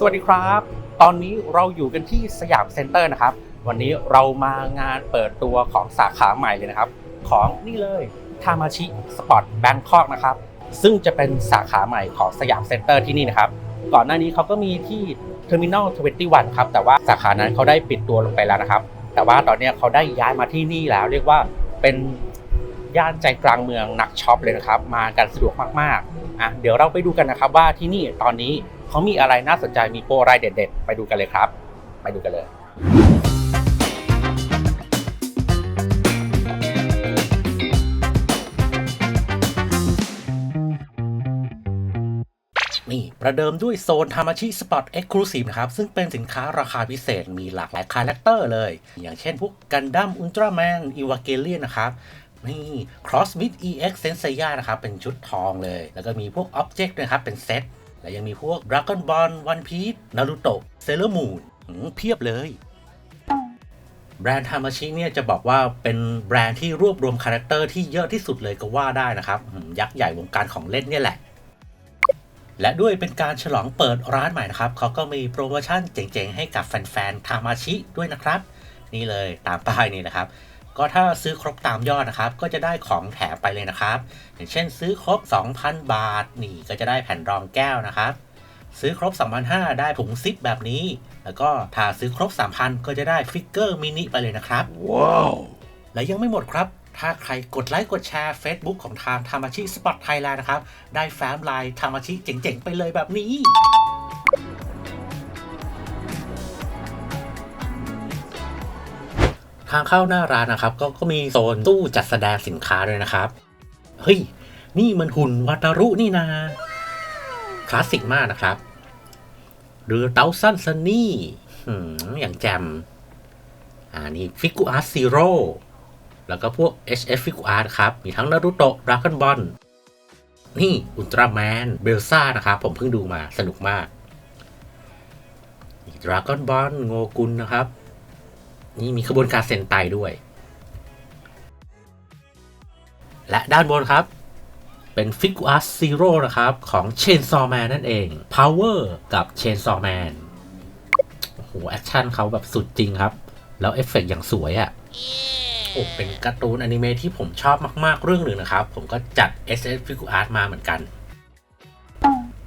สวัสดีครับ ตอนนี้เราอยู่กันที่สยามเซ็นเตอร์นะครับ วันนี้เรามางานเปิดตัวของสาขาใหม่เลยนะครับ ของนี่เลยทามาชิสปอร์ตแบงคอกนะครับ ซึ่งจะเป็นสาขาใหม่ของสยามเซ็นเตอร์ที่นี่นะครับ ก่อนหน้านี้เขาก็มีที่เทอร์มินอล21ครับ แต่ว่าสาขานั้นเขาได้ปิดตัวลงไปแล้วนะครับ แต่ว่าตอนนี้เขาได้ย้ายมาที่นี่แล้ว เรียกว่าเป็นย่านใจกลางเมืองนักช็อปเลยนะครับ มากันสะดวกมากๆอะเดี๋ยวเราไปดูกันนะครับว่าที่นี่ตอนนี้ เขามีอะไรน่าสนใจมีโปรอะไรเด็ด ๆ ไปดูกันเลยครับ ไปดูกันเลย นี่ประเดิมด้วยโซนทามาชิสปอร์ตเอ็กซ์คลูซีฟนะครับ ซึ่งเป็นสินค้าราคาพิเศษมีหลากหลายคาแรคเตอร์เลย อย่างเช่นพวกกันดั้มอุลตร้าแมนอีวาเกเลียนนะครับนี่ Cross with EX s e n s e i a นะครับ เป็นชุดทองเลย แล้วก็มีพวก Object นะครับ เป็นเซต และยังมีพวก Dragon Ball One Piece Naruto Sailor Moon เพียบเลย แบรนด์ทามาชิเนี่ยจะบอกว่าเป็นแบรนด์ที่รวบรวมคาแรคเตอร์ที่เยอะที่สุดเลยก็ว่าได้นะครับ ยักษ์ใหญ่วงการของเล่นเนี่ยแหละ และด้วยเป็นการฉลองเปิดร้านใหม่นะครับ เขาก็มีโปรโมชั่นเจ๋งๆ ให้กับแฟนๆทามาชิด้วยนะครับ นี่เลยตามป้ายนี่นะครับ ก็ถ้าซื้อครบตามยอดนะครับ ก็จะได้ของแถมไปเลยนะครับ อย่างเช่น ซื้อครบ 2,000 บาทนี่ก็จะได้แผ่นรองแก้วนะครับ ซื้อครบ 2,500 ได้ถุงซิปแบบนี้ แล้วก็ถ้าซื้อครบ 3,000 ก็จะได้ฟิกเกอร์มินิไปเลยนะครับ ว้าว และยังไม่หมดครับถ้าใครกดไลค์กดแชร์ Facebook ของทางทามาชิสปอร์ตไทยแลนด์นะครับ ได้แฟ้มลายทามาชิเจ๋งๆ ไปเลยแบบนี้ ทางเข้าหน้าร้านนะครับ ก็ก็มีโซนตู้จัดแสดงสินค้าด้วยนะครับ เฮ้ย นี่มันหุ่นวัตรุนี่นาคลาสสิกมากนะครับ หรือเตาสั้นซันนี่อย่างแจมอ่านี่ฟิกูอาร์ซีโร่แล้วก็พวก HF ฟิกูอาร์ครับ มีทั้งนารูโตะดราก้อนบอลนี่อุลตร้าแมนเบลซ่านะครับ ผมเพิ่งดูมาสนุกมากดราก้อนบอลโงกุลนะครับ นี่มีขบวนการเซนไตด้วย และด้านบนครับ เป็นฟิกูอาร์ซีโร่นะครับ ของเชนซอแมนนั่นเอง Power กับเชนซอแมนโอ้โห แอคชั่นเขาแบบสุดจริงครับ แล้วเอฟเฟกต์อย่างสวยอะ่ะโอ้เป็นการ์ตูนอนิเมะที่ผมชอบมาก ๆ เรื่องหนึ่งนะครับ ผมก็จัด SF Figure Art มาเหมือนกัน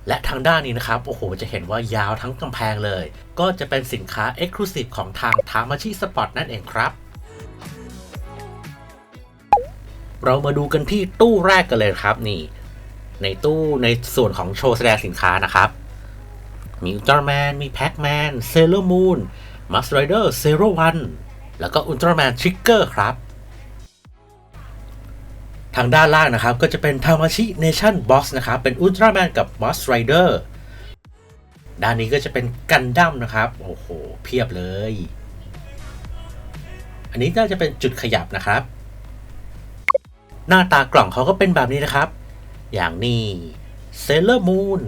และทางด้านนี้นะครับ โอ้โห จะเห็นว่ายาวทั้งกำแพงเลย ก็จะเป็นสินค้า Exclusive ของทางทามาชิสปอร์ตนั่นเองครับ เรามาดูกันที่ตู้แรกกันเลยครับนี่ ในตู้ในส่วนของโชว์แสดงสินค้านะครับ มีอุลตร้าแมน มีแพ็กแมน เซเลอร์มูนมัสไรเดอร์เซโรวันแล้วก็อุลตร้าแมนทริกเกอร์ครับ ทางด้านล่างนะครับก็จะเป็นทามาชิเนชั่นบ็อกซ์นะครับเป็นอุลตร้าแมนกับมอสไรเดอร์ด้านนี้ก็จะเป็นกันดั้มนะครับ โอ้โห เพียบเลย อันนี้น่าจะเป็นจุดขยับนะครับ หน้าตากล่องเขาก็เป็นแบบนี้นะครับ อย่างนี้เซเลอร์มูน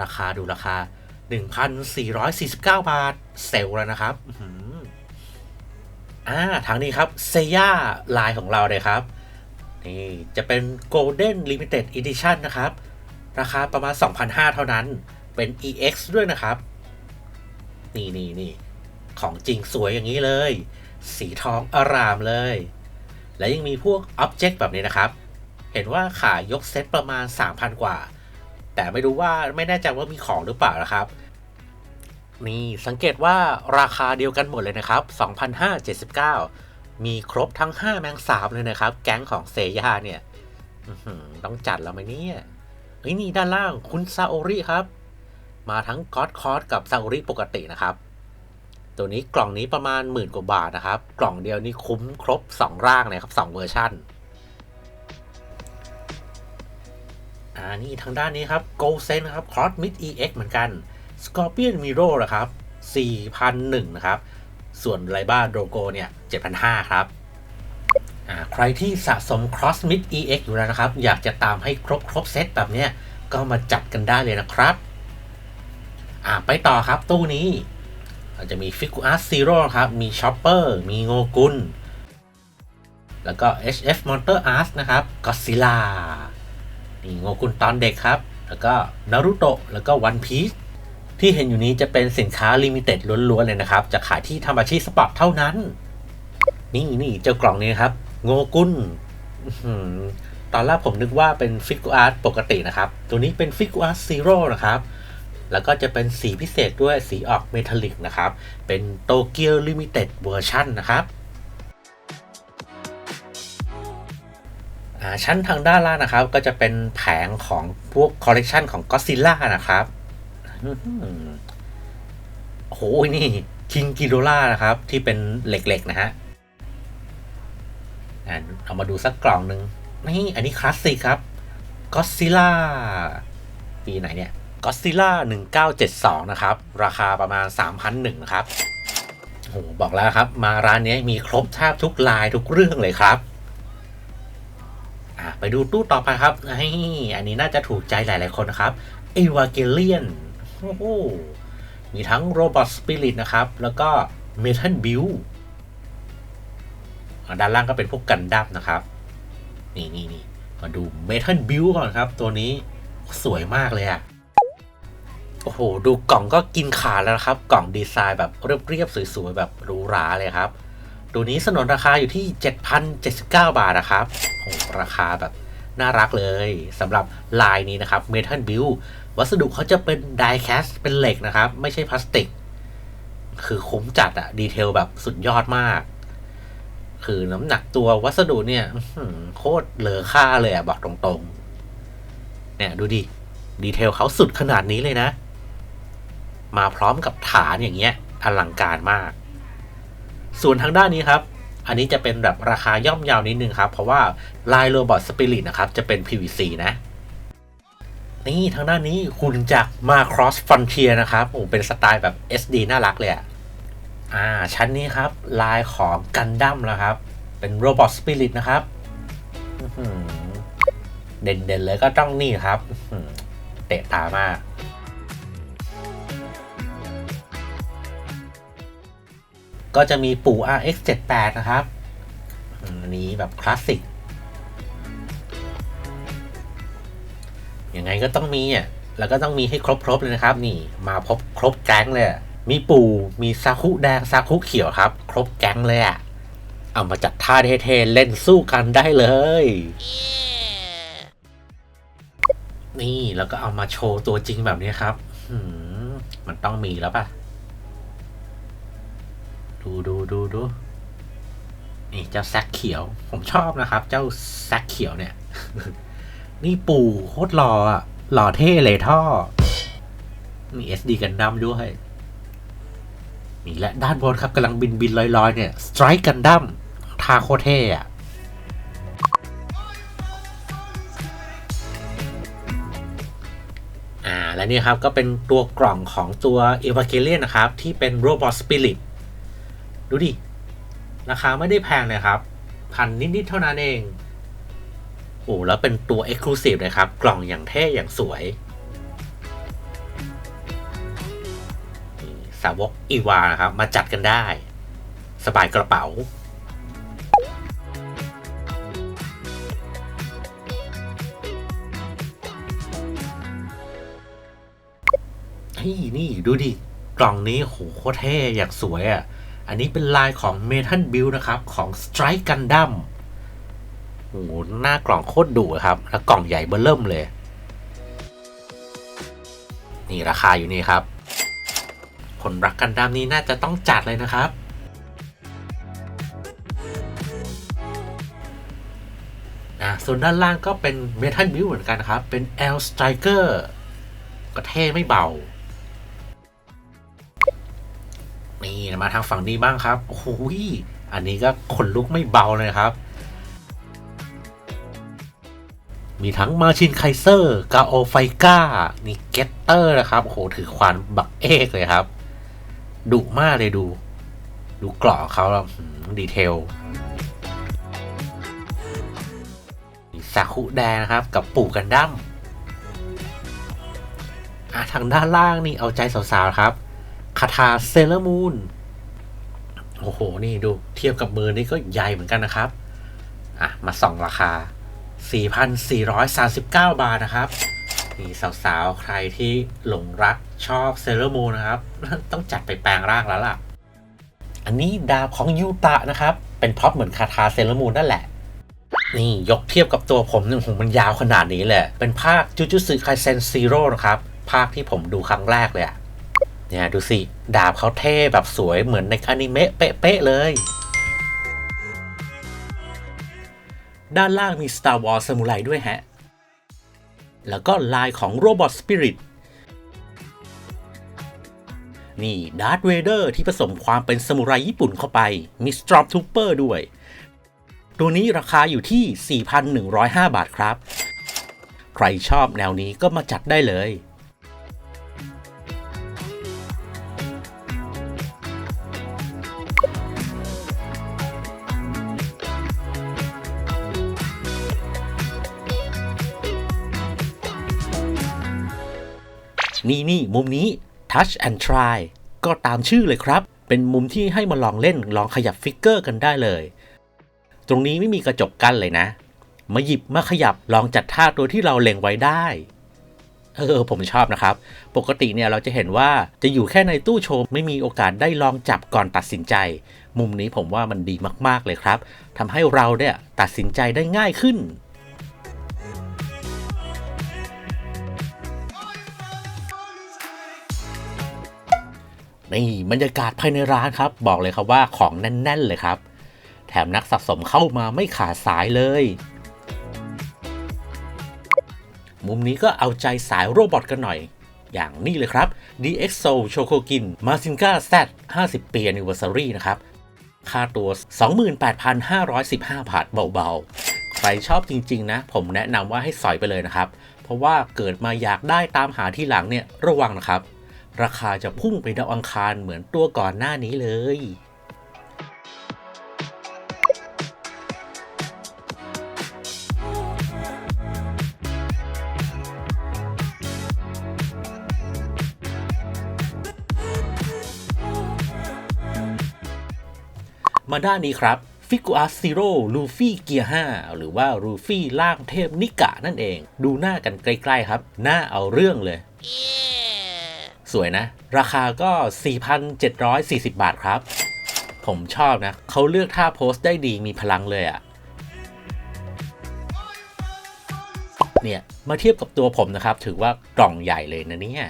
ราคาดูราคา 1,449 บาท เซลล์แล้วนะครับอ่าทางนี้ครับเซย่าลายของเราเลยครับ นี่จะเป็น Golden Limited Edition นะครับ ราคาประมาณ 2,500 เท่านั้น เป็น EX ด้วยนะครับ นี่นี่นี่ของจริงสวยอย่างนี้เลย สีทองอารามเลย และยังมีพวก Object แบบนี้นะครับ เห็นว่าขายยกเซตประมาณ 3,000 กว่า แต่ไม่รู้ว่าไม่แน่ใจว่ามีของหรือเปล่านะครับนี่สังเกตว่าราคาเดียวกันหมดเลยนะครับ 2,579 มีครบทั้ง 5 แมงสาบเลยนะครับ แก๊งของเซย่าเนี่ยต้องจัดแล้วไหมเนี่ยเฮ้ยนี่ด้านล่างคุณซาโอริครับ มาทั้งกอดคอร์สกับซาโอริปกตินะครับ ตัวนี้กล่องนี้ประมาณหมื่นกว่าบาทนะครับ กล่องเดียวนี่คุ้มครบ 2 ร่างเลยครับ 2 เวอร์ชันอ่านี่ทางด้านนี้ครับ g o s e n นะครับ Cross Mid EX เหมือนกัน Scorpion Miro นะครับ4,001นะครับ ส่วนไรบ้าโดโกเนี่ย 7,500 ครับ ใครที่สะสม Cross Mid EX อยู่แล้วนะครับ อยากจะตามให้ครบครบเซตแบบเนี้ย ก็มาจัดกันได้เลยนะครับอ่าไปต่อครับตู้นี้จะมี Figure Art Zero ครับ มี Chopper มีโงกุลแล้วก็ HF Monster Art นะครับ Godzilla นี่โงกุลตอนเด็กครับ แล้วก็นารูโตะแล้วก็วันพี e ที่เห็นอยู่นี้จะเป็นสินค้าลิมิเต็ดล้วนๆเลยนะครับ จะขายที่ธรรมชีสปอร์ตเท่านั้น นี่นี่เจ้ากล่องนี้ครับ โงกุลอื้อหือตอนแรกผมนึกว่าเป็นฟิกอาร์ตปกตินะครับ ตัวนี้เป็นฟิกอาร์ตซีโร่นะครับ แล้วก็จะเป็นสีพิเศษด้วยสีออกเมทัลลิกนะครับ เป็นโตเกียวลิมิเต็ดเวอร์ชันนะครับชั้นทางด้านล่างนะครับ ก็จะเป็นแผงของพวกคอลเลกชันของก็ซิลล่านะครับ โอ้โหนี่คิงกิโดล่านะครับ ที่เป็นเหล็กๆ นะฮะเอามาดูสักกล่องหนึ่งนี่อันนี้คลาสสิกครับก็ซิล่าปีไหนเนี่ยก็ซิล่า1972 นะครับ ราคาประมาณ 3,001นะครับโอ้โหบอกแล้วครับ มาร้านนี้มีครบแทบทุกลายทุกเรื่องเลยครับไปดูตู้ต่อไปครับนี่อันนี้น่าจะถูกใจหลาย ๆ คนนะครับ e v a g e l i o n โอ้โหมีทั้ง Robot Spirit นะครับ แล้วก็ Metal Build ด้านล่างก็เป็นพวกกันดั้มนะครับ นี่นี่นี่มาดู Metal Build ก่อนครับ ตัวนี้สวยมากเลยอะโอ้โห ดูกล่องก็กินขาแล้วนะครับ กล่องดีไซน์แบบเรียบๆสวยๆแบบหรูหราเลยครับ ตัวนี้สนนราคาอยู่ที่ 7,079 บาทนะครับโอ้ราคาแบบน่ารักเลยสำหรับลายนี้นะครับ Metal Build วัสดุเขาจะเป็น Die Cast เป็นเหล็กนะครับ ไม่ใช่พลาสติก คือคุ้มจัดอะดีเทลแบบสุดยอดมาก คือน้ำหนักตัววัสดุเนี่ยโคตรเหลือค่าเลยอะบอกตรงๆ เนี่ยดูดิ ดีเทลเขาสุดขนาดนี้เลยนะ มาพร้อมกับฐานอย่างเงี้ยอลังการมาก ส่วนทางด้านนี้ครับ อันนี้จะเป็นแบบราคาย่อมยาวนิดนึงครับ เพราะว่าลายโรบอทสปิริตนะครับ จะเป็น PVC นะ นี่ทางด้านนี้คุณจากมา Cross Frontier นะครับโอ้เป็นสไตล์แบบ SD น่ารักเลยอะอ่า ชั้นนี้ครับ ลายของกันดั้มแล้วครับ เป็นโรบอทสปิริตนะครับเด่นๆเลยก็ต้องนี่ครับเตะตามากก็จะมีปู่ RX 78 นะครับอันนี้แบบคลาสสิก ยังไงก็ต้องมีอะแล้วก็ต้องมีให้ครบๆเลยนะครับ นี่มาพบครบแก๊งเลยมีปู่มีซาคุแดงซาคุเขียวครับ ครบแก๊งเลยอะเอามาจัดท่าเท่ๆเล่นสู้กันได้เลย นี่แล้วก็เอามาโชว์ตัวจริงแบบนี้ครับมมันต้องมีแล้วป่ะ ดูดูดูดูนี่เจ้าแซกเขียว ผมชอบนะครับ เจ้าแซกเขียวเนี่ย นี่ปู่โคตรหล่ออะ หล่อเท่เลยท่อ มี SD กันดั้มด้วยนี่และด้านบนครับกำลังบินบินลอยลอยๆเนี่ยสไตร์กันดั้มทาโคตรเท่อะอ่าและนี่ครับ ก็เป็นตัวกล่องของตัว e v a g e l i o n นะครับ ที่เป็น Robot Spirit ดูดิ ราคาไม่ได้แพงเลยครับ พันนิด ๆ เท่านั้นเอง โอ้แล้วเป็นตัว Exclusive เลยครับ กล่องอย่างเท่อย่างสวยสาวกอีวานะครับ มาจัดกันได้ สบายกระเป๋าเฮ้ยนี่ดูดิ กล่องนี้โหโคตรเท่ อย่ากสวยอะ อันนี้เป็นลายของ Metal Build นะครับ ของ Strike Gundam โอ้โหหน้ากล่องโคตรดุครับ แล้วกล่องใหญ่เบ้อเริ่มเลย นี่ราคาอยู่นี่ครับ คนรักกันดั้มนี้น่าจะต้องจัดเลยนะครับ อะ ส่วนด้านล่างก็เป็น Metal Build เหมือนกันนะครับ เป็น L Striker ก็เท่ไม่เบา นี่มาทางฝั่งนี้บ้างครับ โอ้โหยอันนี้ก็ขนลุกไม่เบาเลยครับ มีทั้งมาชินไคเซอร์กาโอไฟก้านี่เกตเตอร์นะครับโอ้โหถือควานบักเอกเลยครับดุมากเลยดู ดูเกราะเขาแล้วดีเทลมีซาคุแดงนะครับ กับปู่กันดั้มอะทางด้านล่างนี่เอาใจสาวๆครับคาถาเซเลอร์มูนโอ้โห นี่ดูเทียบกับมือนี่ก็ใหญ่เหมือนกันนะครับ อะ มาส่องราคา 4,439 บาทนะครับนี่สาวๆ ใครที่หลงรักชอบเซเลอร์มูนนะครับ ต้องจัดไปแปลงร่างแล้วล่ะ อันนี้ดาบของยูตะนะครับ เป็นพ็อปเหมือนคาถาเซเลอร์มูนนั่นแหละ นี่ยกเทียบกับตัวผมเนี่ยโอ้โหมันยาวขนาดนี้เลยเป็นภาคจูจูสึไคเซนซีโร่นะครับ ภาคที่ผมดูครั้งแรกเลยอะเนี่ยดูสิ ดาบเขาเท่แบบสวยเหมือนในอนิเมะเป๊ะๆเลย ด้านล่างมี Star Wars Samurai ด้วยฮะ แล้วก็ลายของ Robot Spirit นี่ดาร์ h เวเดอร์ที่ผสมความเป็นสมุไรญี่ปุ่นเข้าไป มี Stormtrooper ด้วย ตัวนี้ราคาอยู่ที่ 4,105 บาทครับ ใครชอบแนวนี้ก็มาจัดได้เลย นี่นี่มุมนี้ Touch and Try ก็ตามชื่อเลยครับ เป็นมุมที่ให้มาลองเล่นลองขยับฟิกเกอร์กันได้เลย ตรงนี้ไม่มีกระจกกั้นเลยนะ มาหยิบมาขยับลองจัดท่าตัวที่เราเล็งไว้ได้เออผมชอบนะครับ ปกติเนี่ยเราจะเห็นว่าจะอยู่แค่ในตู้โชว์ไม่มีโอกาสได้ลองจับก่อนตัดสินใจ มุมนี้ผมว่ามันดีมากๆเลยครับทำให้เราเนี่ยตัดสินใจได้ง่ายขึ้น นี่บรรยากาศภายในร้านครับ บอกเลยครับว่าของแน่น ๆ เลยครับ แถมนักสะสมเข้ามาไม่ขาดสายเลย มุมนี้ก็เอาใจสายโรบอทกันหน่อย อย่างนี้เลยครับ DXO Chocokin m a s i n g a Z 50 ปี Anniversary นะครับ ค่าตัว 28,515 บาทเบาๆ ใครชอบจริง ๆ นะ ผมแนะนำว่าให้สอยไปเลยนะครับ เพราะว่าเกิดมาอยากได้ตามหาที่หลังเนี่ยระวังนะครับ ราคาจะพุ่งไปดาวอังคารเหมือนตัวก่อนหน้านี้เลย มาด้านนี้ครับฟิกูอาซีโร่ลูฟี่เกียร์5หรือว่าลูฟี่ล่างเทพนิกะนั่นเอง ดูหน้ากันใกล้ ๆ ครับ หน้าเอาเรื่องเลย สวยนะ ราคาก็ 4,740 บาทครับ ผมชอบนะ เขาเลือกท่าโพสต์ได้ดีมีพลังเลยอะ่ะ เนี่ย มาเทียบกับตัวผมนะครับ ถือว่ากล่องใหญ่เลยนะเนี่ย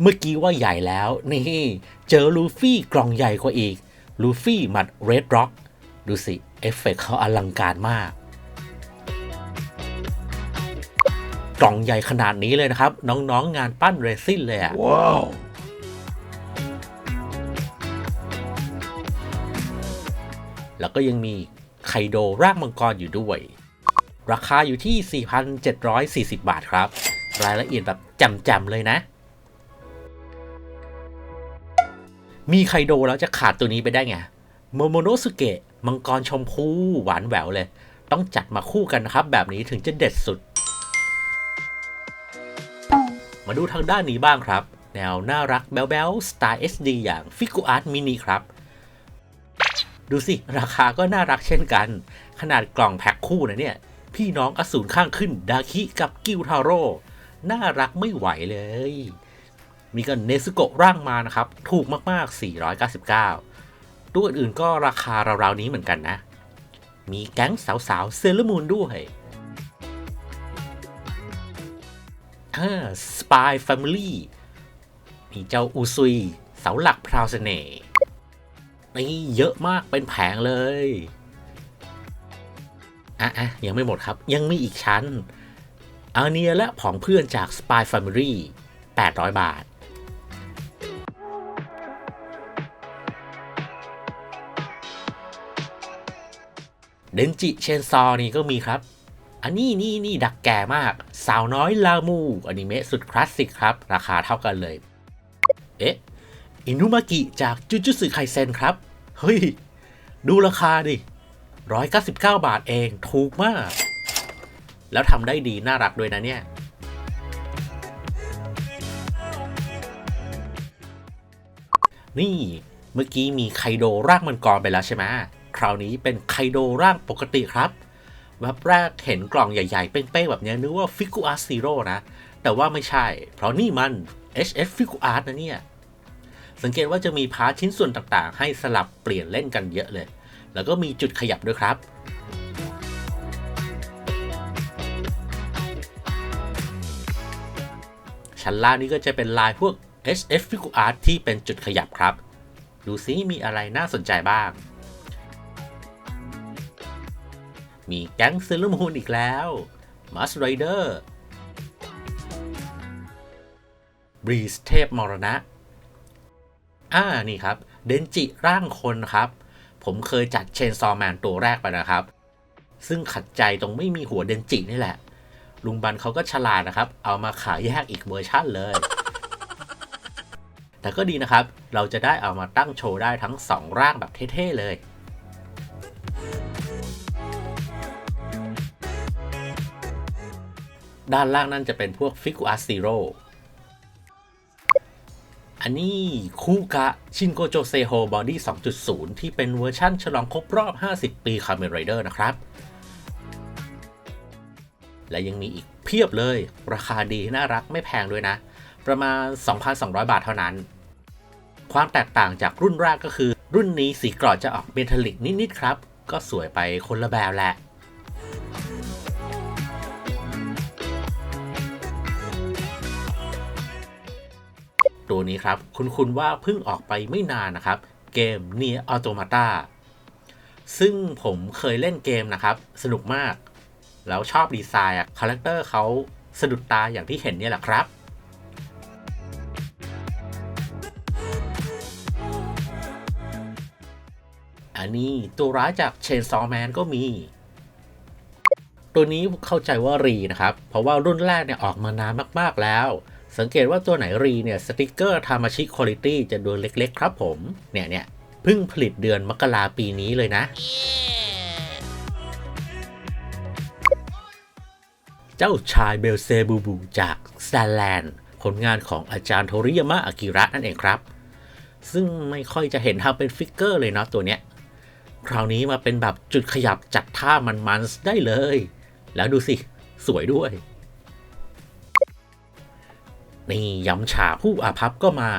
เมื่อกี้ว่าใหญ่แล้ว นี่ เจอลูฟี่กล่องใหญ่กว่าอีก ลูฟี่หมัดเรดร็อกดูสิ เอฟเฟกเขาอลังการมาก กล่องใหญ่ขนาดนี้เลยนะครับ น้องๆงงานปั้นเรซินเลยอะว้าว แล้วก็ยังมีไคโดรากมังกรอยู่ด้วย ราคาอยู่ที่ 4,740 บาทครับ รายละเอียดแบบจำๆเลยนะ มีไคโดแล้วจะขาดตัวนี้ไปได้ไงโมโมโนสุเกะมังกรชมพูหวานแหววเลย ต้องจัดมาคู่กันนะครับ แบบนี้ถึงจะเด็ดสุด มาดูทางด้านนี้บ้างครับ แนวน่ารักแบ๊วๆสไตล์ SD อย่างฟิกูอาร์ตมินิครับ ดูสิ ราคาก็น่ารักเช่นกัน ขนาดกล่องแพ็คคู่นะเนี่ย พี่น้องอสูรข้างขึ้นดาคิกับกิวทาโร่น่ารักไม่ไหวเลย มีกันเนซุโกะร่างมานะครับ ถูกมากๆ 499 ตัวอื่นๆก็ราคาราวๆนี้เหมือนกันนะ มีแก๊งสาวๆเซเลอร์มูนด้วย สปายแฟมิลี่มีเจ้าอูซุย เสาหลักพราวเสน่ห์นี่เยอะมากเป็นแผงเลย อะอะยังไม่หมดครับ ยังมีอีกชั้น อาเนียและผองเพื่อนจาก Spy Family 800 บาท เดนจิเชนซอนี่ก็มีครับ อันนี้นี่นี่ดักแก่มาก สาวน้อยลามูอนิเมะสุดคลาสสิกครับ ราคาเท่ากันเลย เอ๊ะ อินุมากิจากจูจูสึไคเซนครับ เฮ้ย ดูราคาดิ 199 บาทเองถูกมาก แล้วทำได้ดีน่ารักด้วยนะเนี่ยนี่เมื่อกี้มีไคโดร่างมังกรไปแล้วใช่ไหมคราวนี้เป็นไคโดร่างปกติครับ แวบแรกเห็นกล่องใหญ่ๆ เป้งๆ แบบนี้นึกว่าฟิกูอาร์ซีโร่นะ แต่ว่าไม่ใช่ เพราะนี่มัน HF f i g u Art นะเนี่ย สังเกตว่าจะมีพาร์ทชิ้นส่วนต่างๆ ให้สลับเปลี่ยนเล่นกันเยอะเลย แล้วก็มีจุดขยับด้วยครับชั้นล่างนี้ก็จะเป็นลายพวก HF f i g u Art ที่เป็นจุดขยับครับ ดูซิมีอะไรน่าสนใจบ้าง มีแก๊งซิลเลอร์มูนอีกแล้วมัสไรเดอร์บรีสเทพมรณะ อ่า นี่ครับ เดนจิร่างคนครับ ผมเคยจัดเชนซอแมนตัวแรกไปนะครับ ซึ่งขัดใจตรงไม่มีหัวเดนจินี่แหละ ลุงบันเขาก็ฉลาดนะครับ เอามาขายแยกอีกเวอร์ชั่นเลย แต่ก็ดีนะครับ เราจะได้เอามาตั้งโชว์ได้ทั้ง 2 ร่างแบบเท่ ๆ เลย ด้านล่างนั่นจะเป็นพวกฟิกูอาซีโร่อันนี้คูกะชินโกโจเซโฮบอดี้ 2.0 ที่เป็นเวอร์ชั่นฉลองครบรอบ 50 ปีคาเมนไรเดอร์นะครับ และยังมีอีกเพียบเลย ราคาดีน่ารักไม่แพงด้วยนะ ประมาณ 2,200 บาทเท่านั้น ความแตกต่างจากรุ่นแรกก็คือ รุ่นนี้สีกรอดจะออกเมทัลลิกนิด ๆ ครับ ก็สวยไปคนละแบบแหละ ตัวนี้ครับ คุณคุณว่าเพิ่งออกไปไม่นานนะครับ เกม Nier Automata ซึ่งผมเคยเล่นเกมนะครับ สนุกมาก แล้วชอบดีไซน์คาแรคเตอร์เขาสะดุดตาอย่างที่เห็นเนี่ยแหละครับอันนี้ตัวร้ายจากเชนซอแมนก็มี ตัวนี้เข้าใจว่ารีนะครับ เพราะว่ารุ่นแรกเนี่ยออกมานานมากๆแล้ว สังเกตว่าตัวไหนรีเนี่ยสติกเกอร์ทามาชิคุณ i t y จะดูเล็กๆ ครับผม เนี่ยเนี่ยเพิ่งผลิตเดือนมกราปีนี้เลยนะ เจ้าชายเบลเซบูบูจากแตนแลนด์ผลงานของอาจารย์โทริยามะอากิระนั่นเองครับ ซึ่งไม่ค่อยจะเห็นทำเป็นฟิกเกอร์เลยเนาะตัวเนี้ย คราวนี้มาเป็นแบบจุดขยับจัดท่ามันๆได้เลย แล้วดูสิ สวยด้วย นี่ยำฉาผู้อาภัพก็มา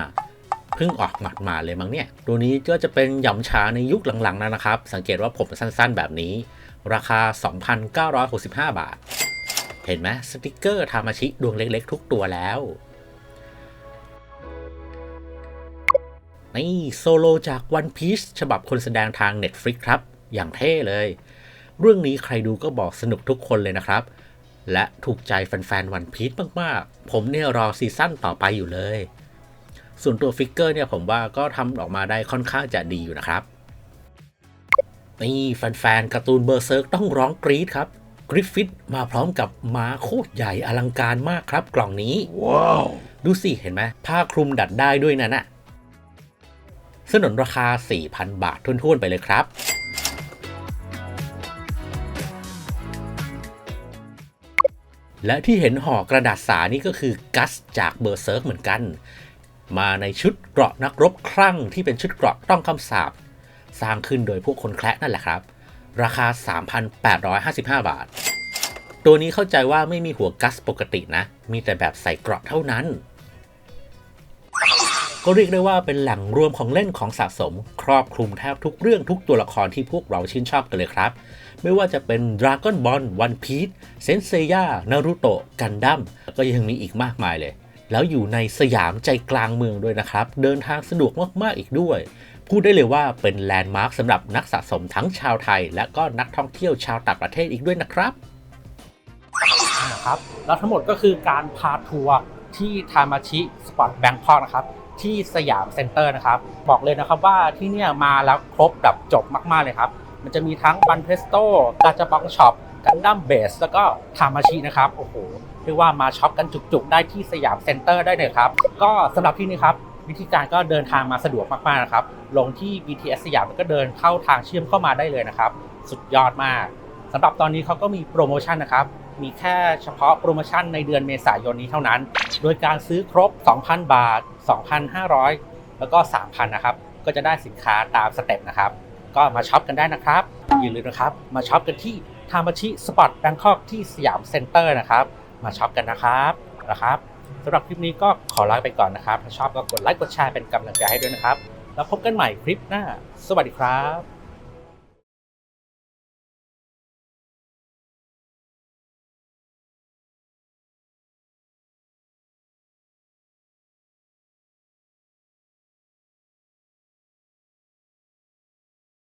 เพิ่งออกหมัดมาเลยมั้งเนี่ย ตัวนี้ก็จะเป็นยำฉาในยุคหลังๆนะครับ สังเกตว่าผมสั้นๆแบบนี้ ราคา 2,965 บาท เห็นไหมสติกเกอร์ทามาชิดวงเล็กๆ ทุกตัวแล้วนี่โซโลจาก One Piece ฉบับคนแสดงทาง Netflix ครับ อย่างเท่เลย เรื่องนี้ใครดูก็บอกสนุกทุกคนเลยนะครับ และถูกใจแฟนๆ One Piece มากๆ ผมเนี่ยรอซีซั่นต่อไปอยู่เลย ส่วนตัวฟิกเกอร์เนี่ยผมว่าก็ทำออกมาได้ค่อนข้างจะดีอยู่นะครับ นี่แฟนๆการ์ตูนเบอร์เซิร์กต้องร้องกรี๊ดครับ กริฟฟิตมาพร้อมกับม้าโคตรใหญ่อลังการมากครับ กล่องนี้ ว้าว ดูสิ เห็นไหมผ้าคลุมดัดได้ด้วยนะน่ะสนนราคา 4,000 บาททุนๆไปเลยครับ และที่เห็นห่อกระดาษสานี่ก็คือกัสจากเบอร์เซิร์กเหมือนกัน มาในชุดเกราะนักรบคลั่งที่เป็นชุดเกราะต้องคำสาปสร้างขึ้นโดยพวกคนแคระนั่นแหละครับ ราคา 3,855 บาท ตัวนี้เข้าใจว่าไม่มีหัวกัสปกตินะ มีแต่แบบใส่เกราะเท่านั้น ก็เรียกได้ว่าเป็นแหล่งรวมของเล่นของสะสม ครอบคลุมแทบทุกเรื่องทุกตัวละครที่พวกเราชื่นชอบกันเลยครับ ไม่ว่าจะเป็น Dragon Ball One Piece เซนเซย่านารูโตะกันดั้มก็ยังมีอีกมากมายเลย แล้วอยู่ในสยามใจกลางเมืองด้วยนะครับ เดินทางสะดวกมาก ๆ อีกด้วย พูดได้เลยว่าเป็นแลนด์มาร์คสำหรับนักสะสมทั้งชาวไทย และก็นักท่องเที่ยวชาวต่างประเทศอีกด้วยนะครับครับแล้วทั้งหมดก็คือการพาทัวร์ที่ทามาชิสปอร์ตแบงคอกนะครับ ที่สยามเซ็นเตอร์นะครับ บอกเลยนะครับว่าที่เนี่ยมาแล้วครบแบบจบมาก ๆ เลยครับ มันจะมีทั้งบันเพสโต้กาจาบังช็อปกันดั้มเบสแล้วก็ทามาชินะครับ โอ้โหเรียกว่ามาช็อปกันจุกๆ ได้ที่สยามเซ็นเตอร์ได้เลยครับ ก็สำหรับที่นี่ครับ วิธีการก็เดินทางมาสะดวกมากๆนะครับ ลงที่ BTS สยามแล้วก็เดินเข้าทางเชื่อมเข้ามาได้เลยนะครับ สุดยอดมากสำหรับตอนนี้เขาก็มีโปรโมชั่นนะครับ มีแค่เฉพาะโปรโมชั่นในเดือนเมษายนนี้เท่านั้น โดยการซื้อครบ 2,000 บาท 2,500 แล้วก็ 3,000 นะครับ ก็จะได้สินค้าตามสเต็ปนะครับ ก็มาช็อปกันได้นะครับ อย่าลืมนะครับ มาช็อปกันที่ทามาชิสปอร์ตแบงคอกที่สยามเซ็นเตอร์นะครับ มาช็อปกันนะครับนะครับสำหรับคลิปนี้ก็ขอลาไปก่อนนะครับ ถ้าชอบก็กดไลค์กดแชร์เป็นกำลังใจให้ด้วยนะครับ แล้วพบกันใหม่คลิปหน้า สวัสดีครับ